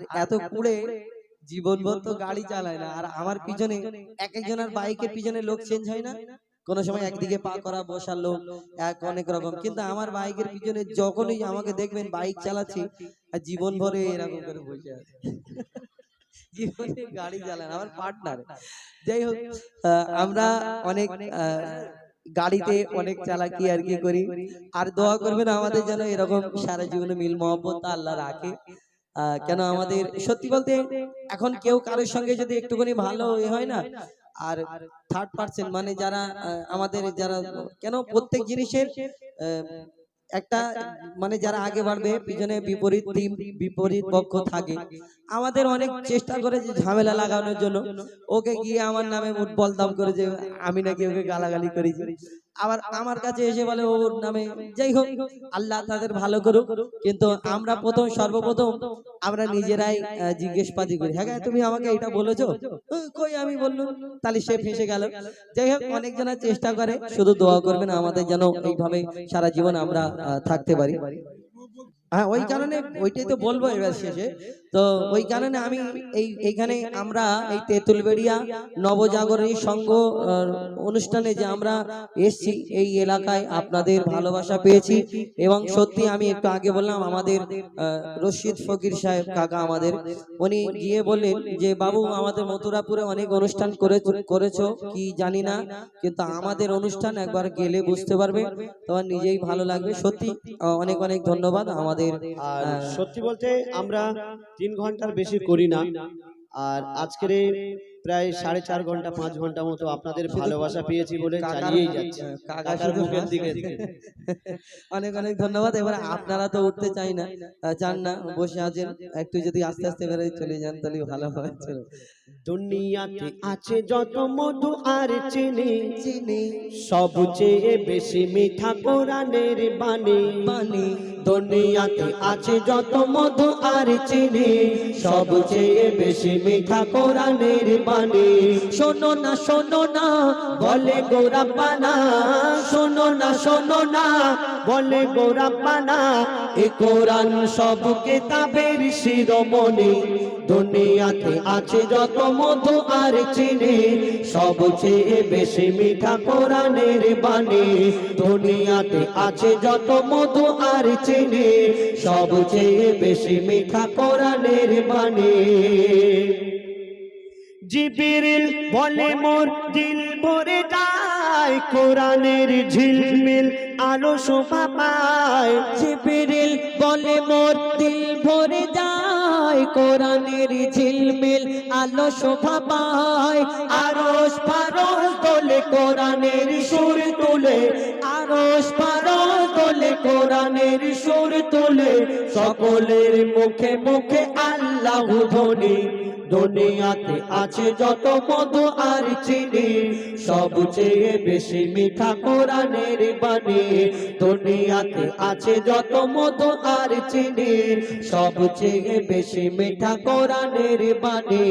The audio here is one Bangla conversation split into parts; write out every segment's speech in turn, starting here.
আর এত কুড়ে জীবনভর তো গাড়ি চালায় না। আর আমার পিছনে এক একজনের বাইকের পিছনে লোক চেঞ্জ হয় না। কোনো সময় একদিকে পা করা বসার লোক এক অনেক রকম। কিন্তু আমার বাইকের পিছনে যখনই আমাকে দেখবেন বাইক চালাচ্ছি আর জীবন ভরে এরকম করে বসে আছে। জীবনে গাড়ি চালান আমার পার্টনার যাই হোক আমরা অনেক আহ, গাড়িতে অনেক চালাকি আর কি করি। আর দোয়া করবেন আমাদের যেন এরকম সারা জীবনে মিল মহব্বত আল্লাহ রাখে কেন আমাদের সত্যি বলতে এখন কেউ কারোর সঙ্গে যদি একটুখানি ভালো হয় না আর থার্ড পার্সন মানে যারা আমাদের যারা কেন প্রত্যেক জিনিসের একটা মানে যারা আগে বাড়বে পিছনে বিপরীত টিম বিপরীত পক্ষ থাকে। আমাদের অনেক চেষ্টা করে যে ঝামেলা লাগানোর জন্য ওকে গিয়ে আমার নামে মুঠ বলতাম করে যে আমি নাকি ওকে গালাগালি করেছি। আবার আমার কাছে এসে বলে ওর নামে। যাই হোক আল্লাহ তাদের ভালো করুক। কিন্তু আমরা প্রথম সর্বপ্রথম আমরা নিজেরাই জিজ্ঞেস পাতি করি। হ্যাঁ তুমি আমাকে এটা বলেছ? কই আমি বললাম? তাহলে সে ফেসে গেল। যাই হোক অনেকজনা চেষ্টা করে। শুধু দোয়া করবেন আমাদের যেন এইভাবে সারা জীবন আমরা থাকতে পারি। হ্যাঁ ওই কারণে ওইটাই তো বলব এবার শেষে। তো ওই কারণে আমি এই এইখানে আমরা এই তেঁতুলবেড়িয়া নবজাগরণী সংঘ অনুষ্ঠানে যে আমরা এসছি এই এলাকায় আপনাদের ভালোবাসা পেয়েছি। এবং সত্যি আমি একটু আগে বললাম আমাদের রশিদ ফকির সাহেব কাকা আমাদের। উনি গিয়ে বললেন যে বাবু আমাদের মথুরাপুরে অনেক অনুষ্ঠান করে করেছ কি জানি না কিন্তু আমাদের অনুষ্ঠান একবার গেলে বুঝতে পারবে তোমার নিজেই ভালো লাগবে সত্যি অনেক অনেক ধন্যবাদ আমাদের আর সত্যি বলতে আমরা তিন ঘণ্টার বেশি করি না। আর আজকের প্রায় সাড়ে চার ঘণ্টা পাঁচ ঘণ্টা মতো আপনাদের ভালোবাসা পেয়েছি বলে চালিয়েই যাচ্ছে হ্যাঁ, কাকার মুখের দিকে। অনেক অনেক ধন্যবাদ। এবার আপনারা তো উঠতে চাই না। চান না বসে আছেন। একটু যদি আস্তে আস্তে বেরোয় চলে যান তাহলে ভালো হয়। চলো। দুনিয়াতে আছে যত মধু আর চিনি। চিনি। সবচেয়ে বেশি মিঠা কোরআনের বাণী। পানি দুনিয়াতে আছে যত মধু আর চিনি সবচেয়ে বেশি মিঠা কোরআনের বাণী। শোনো না শোনো না, বলে গোরা পানা শোনো না শোনো না, বলে গোরা পানা এ কোরআন সব কেতাবের শিরোমণি। দুনিয়াতে আছে যত মধু আর চিনি সবচেয়ে বেশি মিঠা কোরআনের বাণী। দুনিয়াতে আছে যত মধু আর চিনি সবচেয়ে বেশি মিঠা কোরআনের বাণী। জিবিরিল বলে, মোর দিল ভরে যায় কোরআনের ঝিলমিল, আলো শোভা পায়। জিবরিল বলে, মোর দিল ভরে যায় কোরআনের ঝিলমিল, আলো শোভা পায়। আরস পারস দোলে কোরআনের সুর তুলে আরস পারস দোলে কোরআনের সুর তুলে, সকলের মুখে মুখে আল্লাহ ধ্বনি। দুনিয়াতে আছে যত মধু আর চিনি সবচেয়ে বেশি মিঠা কোরআনের বাণী। দুনিয়াতে আছে যত মধু আর চিনি সবচেয়ে বেশি মিঠা কোরআনের বাণী।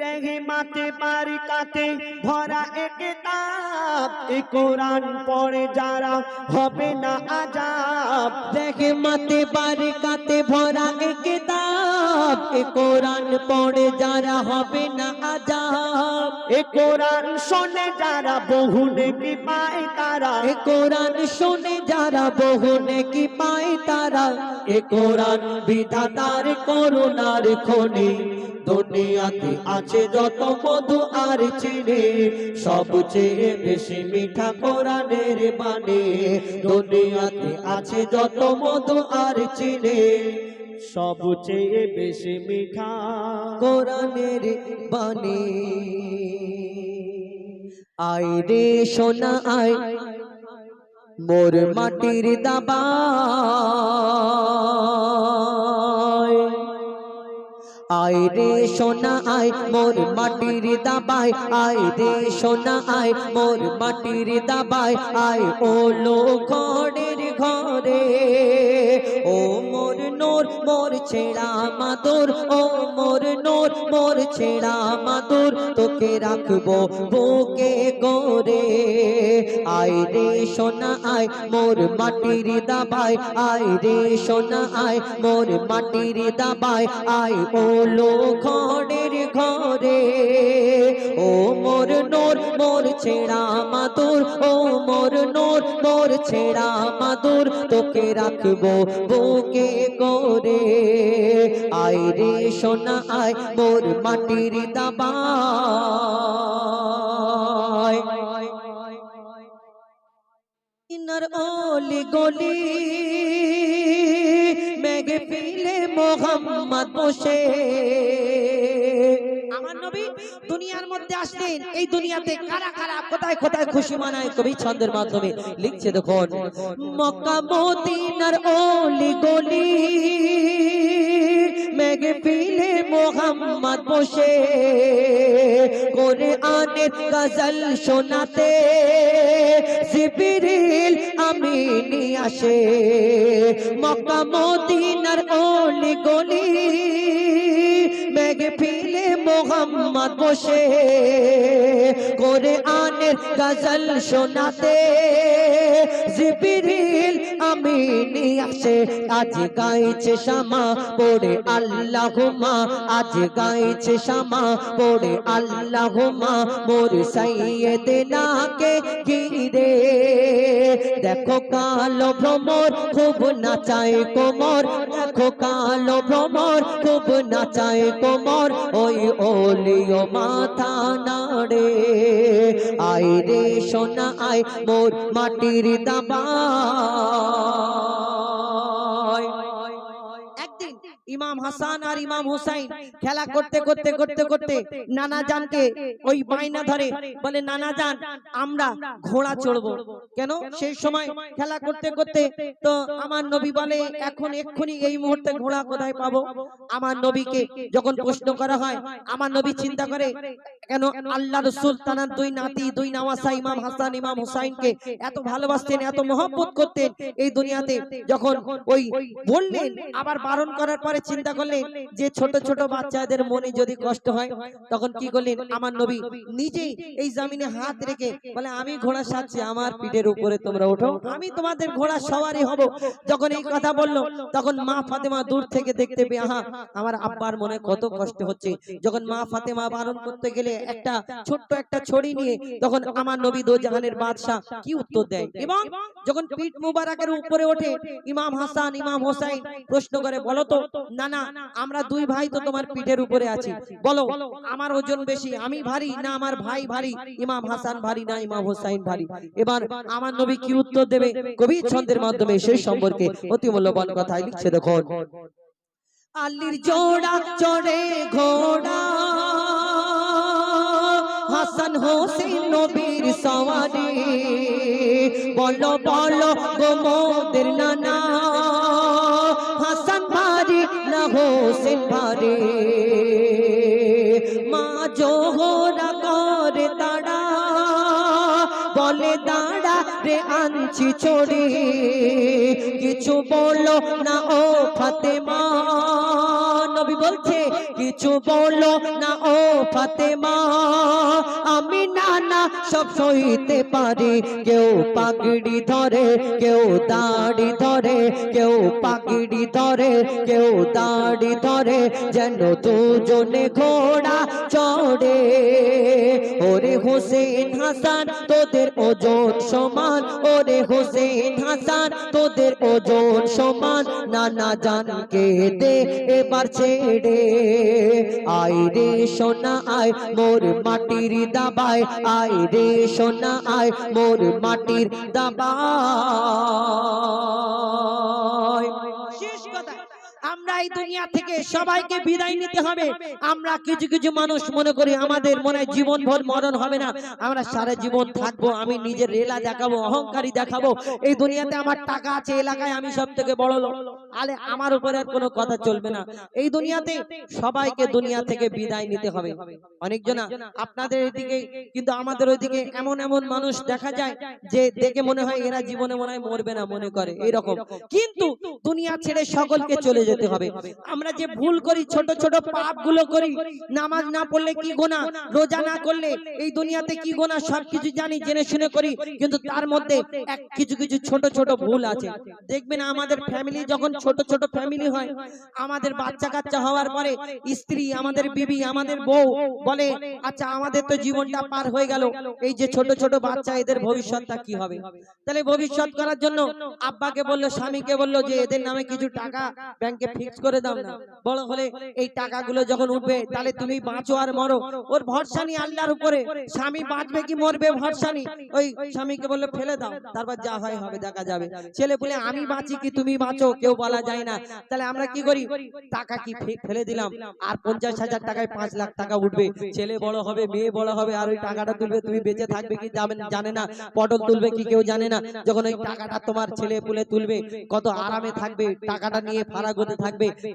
রেহে মাতে বাড়ি কাতে ভরা এক তাপ। এ কোরআন পড়ে যারা হবে না আজাব। দেখে মাতে বারে কাতে ভরা এ কিতাব এ কোরআন পড়ে যারা হবে না আজাব। এ কোরআন শোনে যারা বহু নেকি পায় তারা। এ কোরআন শুনে যারা বহু নেকি পায় তারা। এ কোরআন বিধাতার করুণার খনি। দুনিয়াতে আছে যত মধু আর চিনি সবচেয়ে বেশি মিঠা কোরআনের বাণী। দুনিয়াতে আছে যত মধু আর চিনি সবচেয়ে বেশি মিঠা কোরআনের বাণী। আয় রে সোনা, আয় মোর মাটির দাবা। আয় রে সোনা আয় মোর মাটির দাবায়। আয় রে সোনা আয় মোর মাটির দাবায়। আয় ও লো ঘরের ঘরে ও মোর নোর মোর ছেড়া মাদুর ও মোর নোর মোর ছেড়া মাদুর। তোকে রাখব, বুকে গোরে আয় রে সোনা, আয় মোর মাটির দাবাই আয় রে সোনা, আয় মোর মাটির দাবাই আয় ওলো ঘরের ঘরে। ও মোর নোর, মোর ছেড়া মাদুর। ও মোর নোর, মোর ছেড়া মাদুর। তোকে রাখব বুকে করে। আয় রে সোনা, আয় মোর মাটির দাবাই ইনার ওলি গলি, মেঘে পিলে মোহাম্মদ বসে। আমার নবী দুনিয়ার মধ্যে আসলেন, এই দুনিয়াতে কারা কারা, কোথায় কোথায় খুশি মানায় কবি ছন্দের মাধ্যমে লিখছে দেখুন, মক্কা মদিনার ওলি গলি মেঘে পিলে মোহাম্মদ বসে। করে আনের গজল শোনাতে জিবিরিল আমিনি আসে। মক্কা, মদিনার ওলি গলি মেঘে ফিলে মোহাম্মদ বসে। করে আনের গজল শোনাতে জিবিরিল আমিনি আসে আজ গাইছে শামা, পড়ে আল্লাহুমা, আজ গাইছে শামা, পড়ে আল্লাহুমা, মোর সাইয়েদনাকে ঘিরে। দেখো কালো ভ্রমর, খুব নাচায় কোমর, দেখো কালো ভ্রমর, খুব নাচায় কোমর, ওই ওলিও মাথা নাড়ে। আয় রে সোনা, আয় মোর মাটির দাবায় ইমাম হাসান আর ইমাম হুসাইন খেলা করতে করতে করতে করতে নানা জানকে ওই বাইনা ধরে বলে নানা জান আমরা ঘোড়া চড়বো। কেন? সেই সময় খেলা করতে করতে তো আমার নবী বলে এখন এক্ষুনি এই মুহূর্তে ঘোড়া কোথায় পাবো? আমার নবীকে যখন প্রশ্ন করা হয় আমার নবী চিন্তা করে কেন আল্লাহ রসুল তানার দুই নাতি দুই নামাসা ইমাম হাসান ইমাম হুসাইনকে এত ভালোবাসতেন এত মহব্বত করতেন এই দুনিয়াতে। যখন ওই বললেন আবার বারণ করার পরে চিন্তা করলেন যে ছোট ছোট বাচ্চাদের মনে যদি কষ্ট হয় তখন কি করলেন? আমার নবী নিজেই এই জমিনে হাত রেখে বলে আমি ঘোড়া সাজছি আমার পিঠের উপরে তোমরা ওঠো। আমি তোমাদের ঘোড়া সবারই হব। যখন এই কথা বলল তখন মা ফাতেমা দূর থেকে দেখতে পেয়ে আহা আমার আব্বার মনে কত কষ্ট হচ্ছে। যখন মা ফাতেমা বারণ করতে গেলে একটা ছোট্ট একটা ছড়ি নিয়ে তখন আমার নবী দো জাহানের বাদশাহ কি উত্তর দেয় এবং যখন পিঠ মুবারকের উপরে ওঠে ইমাম হাসান ইমাম হোসাইন প্রশ্ন করে বলো তো না না আমরা দুই ভাই তো তোমার পিঠের উপরে আছি। বলো আমার ওজন বেশি আমি ভারী না আমার ভাই ভারী ইমাম হাসান ভারী না ইমাম হোসাইন ভারী। এবার আমার নবী কি উত্তর দেবে? কবি ছন্দের মাধ্যমে সেই সম্পর্কে অতি মূল্যবান কথাই লিখছে দেখুন আল্লির জোড়া চড়ে ঘোড়া। হাসান হোসেন নবীর সওয়ারি। বলো বলো গো মোদের নানা। ভারি মা জোহরা করে তাড়া বলে, দাঁড়া রে আনছি চোরে কিছু বলো না ও ফাতেমা। বলছে, কিছু বলো না ও ফাতেমা, আমি নানা সব সইতে পারি। কেউ পাগড়ি ধরে, কেউ দাড়ি ধরে, কেউ পাগড়ি ধরে, কেউ দাড়ি ধরে, যেন দুজনে ঘোড়া চড়ে। ওরে হোসেন হাসান, তোদের ওজন সমান। ওরে হোসেন হাসান, তোদের ওজন সমান। নানা জানকে দে, এবার ছেড়ে আয় রে সোনা আয় মোর মাটির দাবায়। আয় রে সোনা আয় মোর মাটির কথা আমরা এই দুনিয়া থেকে সবাইকে বিদায় নিতে হবে। আমরা কিছু কিছু মানুষ মনে করি আমাদের মনে জীবন ভর মরণ হবে না। আমরা সারা জীবন থাকব আমি নিজের রেলা দেখাবো অহংকারী দেখাবো। এই দুনিয়াতে আমার টাকা আছে এলাকায় আমি সব থেকে বড় লোক। আলে আমার উপরে আর কোনো কথা চলবে না। এই দুনিয়াতে সবাইকে দুনিয়া থেকে বিদায় নিতে হবে। অনেকজনা আপনাদের এদিকে কিন্তু আমাদের ওইদিকে এমন এমন মানুষ দেখা যায় যে দেখে মনে হয় এরা জীবনে মনে হয় মরবে না মনে করে এরকম কিন্তু দুনিয়া ছেড়ে সকলকে চলে যেতে যেতে হবে আমরা যে ভুল করি ছোট ছোট পাপগুলো করি নামাজ না পড়লে কি গোনা রোজা না করলে এই দুনিয়াতে কি গোনা সবকিছু জানি জেনে শুনে করি কিন্তু তার মধ্যে এক কিছু কিছু ছোট ছোট ভুল আছে দেখবেন আমাদের ফ্যামিলি যখন ছোট ছোট ফ্যামিলি হয় আমাদের বাচ্চা কাচ্চা হওয়ার পরে স্ত্রী আমাদের বিবি আমাদের বউ বলে আচ্ছা আমাদের তো জীবনটা পার হয়ে গেল এই যে ছোট ছোট বাচ্চা এদের ভবিষ্যৎটা কি হবে তাহলে ভবিষ্যৎ করার জন্য আব্বাকে বলল স্বামীকে বলল যে এদের নামে কিছু টাকা ব্যাংকে ফিক্স করে দাও না। বড় হলে এই টাকাগুলো যখন উঠবে, তাহলে তুমি বাঁচো আর মরো। ওর আল্লাহর উপরে। স্বামী বাঁচবে কি মরবে ওই স্বামীকে বলল, ফেলে দাও। তারপর যা হয় হবে, দেখা যাবে। ছেলে বলে, আমি বাঁচি কি তুমি বাঁচো? কেউ বলা যায় না। তাহলে আমরা কি করি? টাকা কি ফেলে দিলাম। আর পঞ্চাশ হাজার টাকায় পাঁচ লাখ টাকা উঠবে। ছেলে বড় হবে, মেয়ে বড় হবে, আর ওই টাকাটা তুলবে, তুমি বেঁচে থাকবে কি জানে না। পটল তুলবে কি কেউ জানে না। যখন ওই টাকাটা তোমার ছেলে পুলে তুলবে, কত আরামে থাকবে। টাকাটা নিয়ে ফারাগতে থাকবে।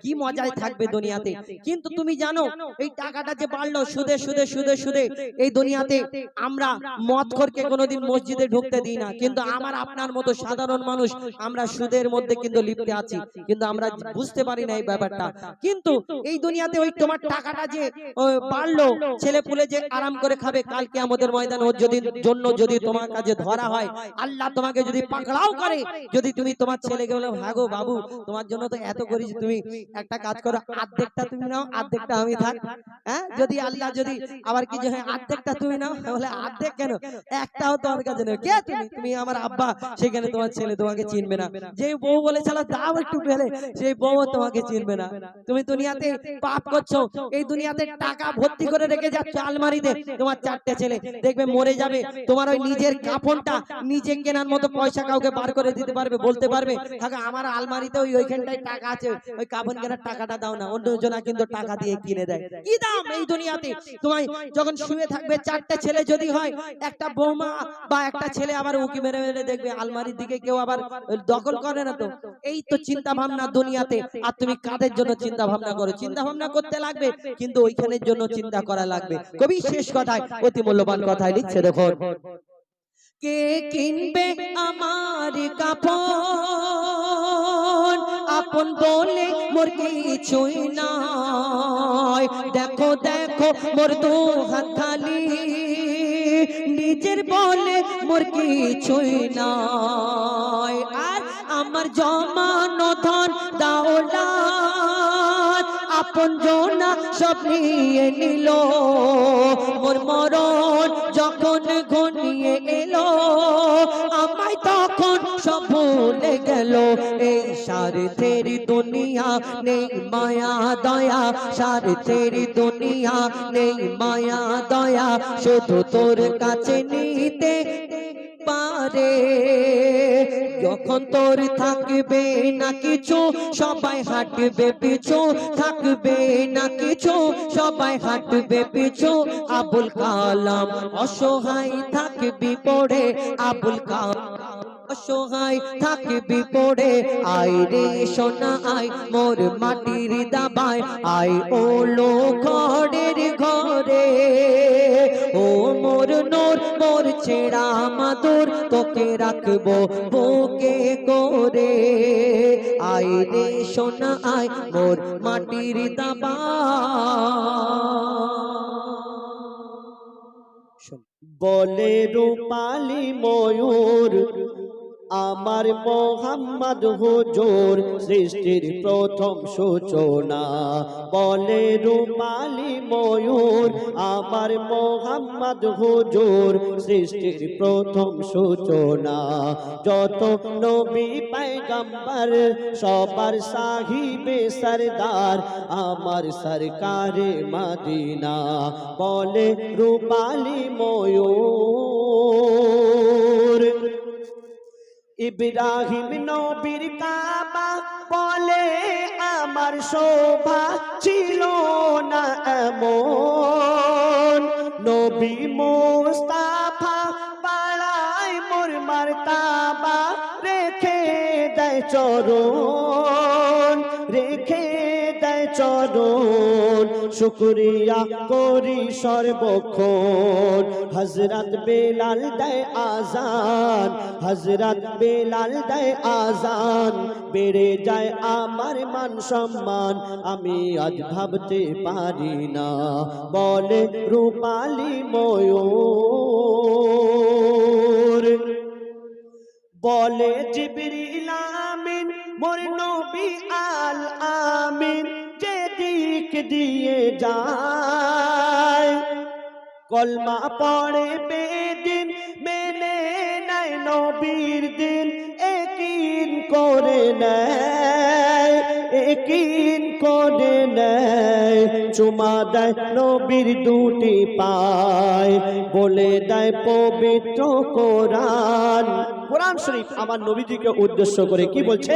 কি মজায় থাকবে দুনিয়াতে। কিন্তু তুমি জানো এই টাকাটা যে বাড়লো সুদে সুদে সুদে সুদে এই দুনিয়াতে আমরা মদ করকে কোনোদিন মসজিদে ঢুকতে দিই না। কিন্তু আমার আপনার মতো সাধারণ মানুষ আমরা সুদের মধ্যে কিন্তু লিপ্তে আছি। কিন্তু আমরা বুঝতে পারি না এই ব্যাপারটা। কিন্তু এই দুনিয়াতে ওই তোমার টাকাটা যে বাড়লো ছেলে পুলে যে আরাম করে খাবে কালকে আমাদের ময়দান ওর যদি জন্য যদি তোমার কাছে ধরা হয় আল্লাহ তোমাকে যদি পাকড়াও করে যদি তুমি তোমার ছেলেকে বলো হ্যাঁ গো বাবু তোমার জন্য তো এত করেছি তুমি একটা কাজ করো অর্ধেকটা তুমি নাও অর্ধেকটা আমি থাক। হ্যাঁ? যদি আল্লাহ যদি আবার কিছু হয় অর্ধেকটা তুমি নাও বলে অর্ধেক কেন? একটাও তোমার কাছে নেই। কে তুমি? তুমি আমার আব্বা। সেখানে তোমার ছেলে তোমাকে চিনবে না। যে বউ বলে চালা দাও একটু পেলে সেই বউ তোমাকে চিনবে না। তুমি দুনিয়াতে পাপ করছ। এই দুনিয়াতে টাকা ভর্তি করে রেখে যাচ্ছ আলমারিতে তোমার চারটে ছেলে দেখবে মরে যাবে তোমার ওই নিজের কাপড়টা নিজে কেনার মতো পয়সা কাউকে বার করে দিতে পারবে বলতে পারবে আমার আলমারিতে ওই ওইখানটায় টাকা আছে ওই কাপড় কেনার টাকাটা দাও না অন্য জনা কিন্তু টাকা দিয়ে কিনে দেয়। কি দাম এই দুনিয়াতে? তোমায় যখন শুয়ে থাকবে চারটে ছেলে যদি হয় একটা বৌমা বা একটা ছেলে আবার উকি মেরে মেরে দেখবে আলমারির দিকে কেউ আবার দখল করে না তো। এই তো চিন্তা ভাবনা দুনিয়াতে। আর তুমি কাদের জন্য চিন্তা ভাবনা করো? চিন্তা ভাবনা করতে লাগবে কিন্তু ওইখানের জন্য চিন্তা করা লাগবে। কবি শেষ কথায় অতি মূল্যবান কথায় লিখছে দেখুন কে কিনবে আমার কাপড়? আপন বলে মোর কিছুই নাই। দেখো দেখো, মোর দু হাত খালি। নিজের বলে মোর কিছুই নাই। আর আমার জমানো ধন দাওলাত আপন জনা সব নিয়ে নিল। মোর মরণ যখন ঘনিয়ে এলো আমায় তখন সব ভুলে গেল। এই স্বার্থের দুনিয়া নেই মায়া, দয়া। স্বার্থের দুনিয়া নেই মায়া, দয়া। শুধু তোর কাছে নিতে পারে। যখন তোর থাকবে না কিছু, সবাই হাঁটবে পিছু। থাকবে না কিছু, সবাই হাঁটবে পিছু। আবুল কালাম অসহায় থাকবি পড়ে। আবুল কালাম অসহায় থাকবি পড়ে। আয় রে সোনা, আয় মোর মাটির দাবায়। আয় ওলো ঘরের ঘরে। ও মোর নোর, মোর ছেড়া মাদুর, তোকে রাখব বুকে করে। আয় রে সোনা, আয় মোর মাটির দাবা। বলে রূপালি ময়ূর আমার মোহাম্মদ হুজুর সৃষ্টির প্রথম সূচনা। বলে রূপালি ময়ূর, আমার মোহাম্মদ হুজুর সৃষ্টির প্রথম সূচনা। যত নবী পায়গাম্বার, সবার সাহিবে সরদার আমার সরকারে মাদিনা। বলে রূপালি ময়ূর ইব্রাহিম নবীর কাবা বলে আমার শোভা ছিল না এমন। নবী মোস্তাফা পাড়ায় মোর মারতাবা রেখে দেয় চরণ, রেখে দেয় চরণ। শুক্রিয়া করি সর্বক্ষণ। হজরত বেলাল দেয় আজান হজরত বেলাল দেয় আজান বেড়ে যায় আমার মান সম্মান। আমি আজ ভাবতে পারি না, বলে রূপালী ময়ূর। বলে জিবরিল আমিন, মোর নবী আল আমিন দিক দিয়ে যায়। কলমা পড়ে বেদিন, মেনে নেয় নবীর দিন। একিন করে নেয়, একিন করে নেয়। চুমা দেয় নবীর দুটি পায় বলে দেয় পবিত্র কোরআন। কোরআন শরীফ আমার নবীজিকে উদ্দেশ্য করে কি বলছে?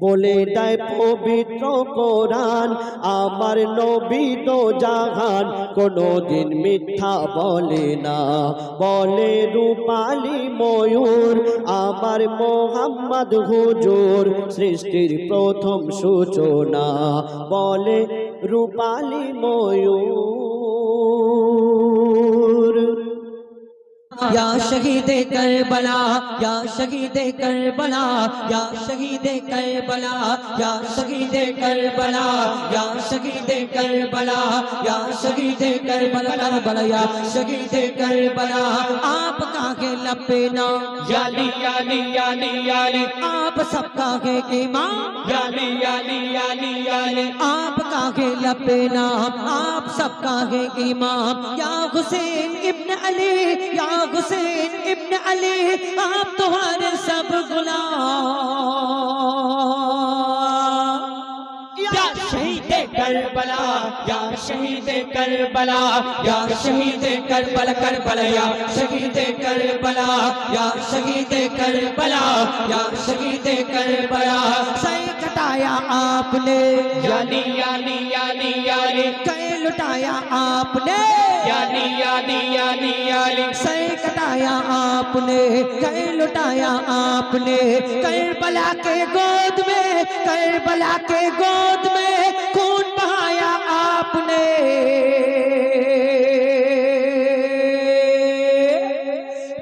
বলে দেয় পবিত্র কোরআন। আমার নবী তো জাহান কোনদিন মিথ্যা বলে না। বলে রূপালী ময়ূর, আমার মোহাম্মদ হুজুর, সৃষ্টির প্রথম সূচনা। বলে রূপালী ময়ূর। یا شہید کربلا یا شہید کربلا یا شہید کربلا یا شہید کربلا یا شہید کربلا یا شہید کربلا کربلا یا شہید کربلا آپ کا ہے لپنا یالی یالی یالی یالی آپ سب کا ہے امام یعنی یالی یالی آپ کا لب نام آپ سب کا ہے امام۔ یا حسین ابن علی، یا حسین ابن علی، آپ تمہارے سب غلام۔ یا شہید کربلا، یا شہید کربلا، یا شہید کربلا یا شہید کربلا، یا شہید کربلا، یا شہید کربلا۔ لٹایا آپ نے؟ یعنی یعنی یعنی یعنی۔ کہیں لٹایا آپ نے؟ یعنی یعنی یعنی یعنی۔ سر کٹایا آپ نے کہیں لٹایا آپ نے؟ کہیں بلا کے گود میں کہیں بلا کے گود میں کون بہایا آپ نے؟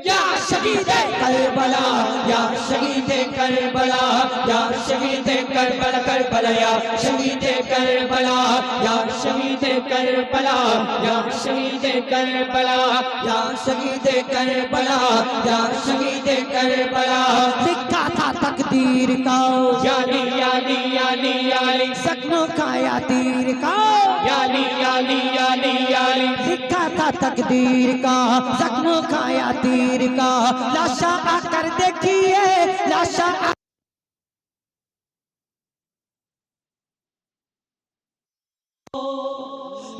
یا شہید کربلا کربلا کربلا یا شہید کربلا یا شہید کربلا یا شہید کربلا یا شہید کربلا یا شہید کربلا لکھا تھا تقدیر کا۔ یعنی یعنی یعنی یعنی۔ سکنوں کا یا تیر کا۔ یعنی یعنی یعنی یعنی۔ لکھا تھا تقدیر کا۔ سکنوں کا یا تیر کا۔ لاشا آ کر دیکھیے لاشا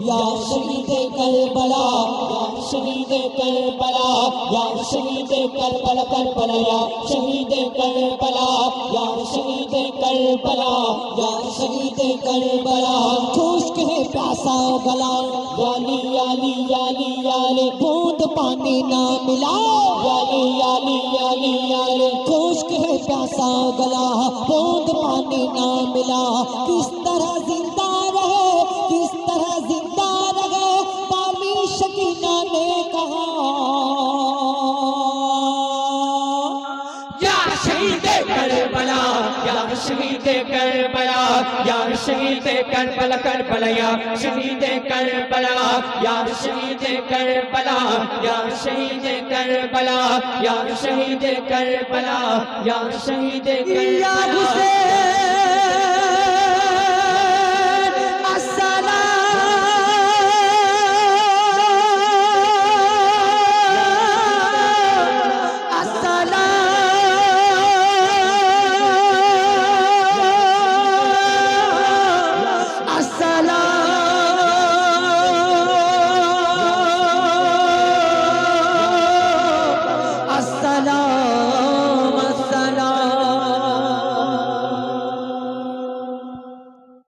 یا شہید کربلا، یا شہید کربلا، یا شہید کربلا کربلا، یا شہید کربلا، یا شہید کربلا، یا شہید کربلا۔ خشک ہے پیاسا گلا یعنی یعنی یعنی یعنی بوند پانی نہ ملا۔ یعنی یعنی یعنی یعنی خشک ہے پیاسا گلا، بوند پانی نہ ملا۔ کس طرح زندگی یار شہید کربلا کربلا یا شہید کربلا، یار شہید کربلا، یار شہید کربلا، یار شہید کربلا، یار شہید کربلا۔ یا حسین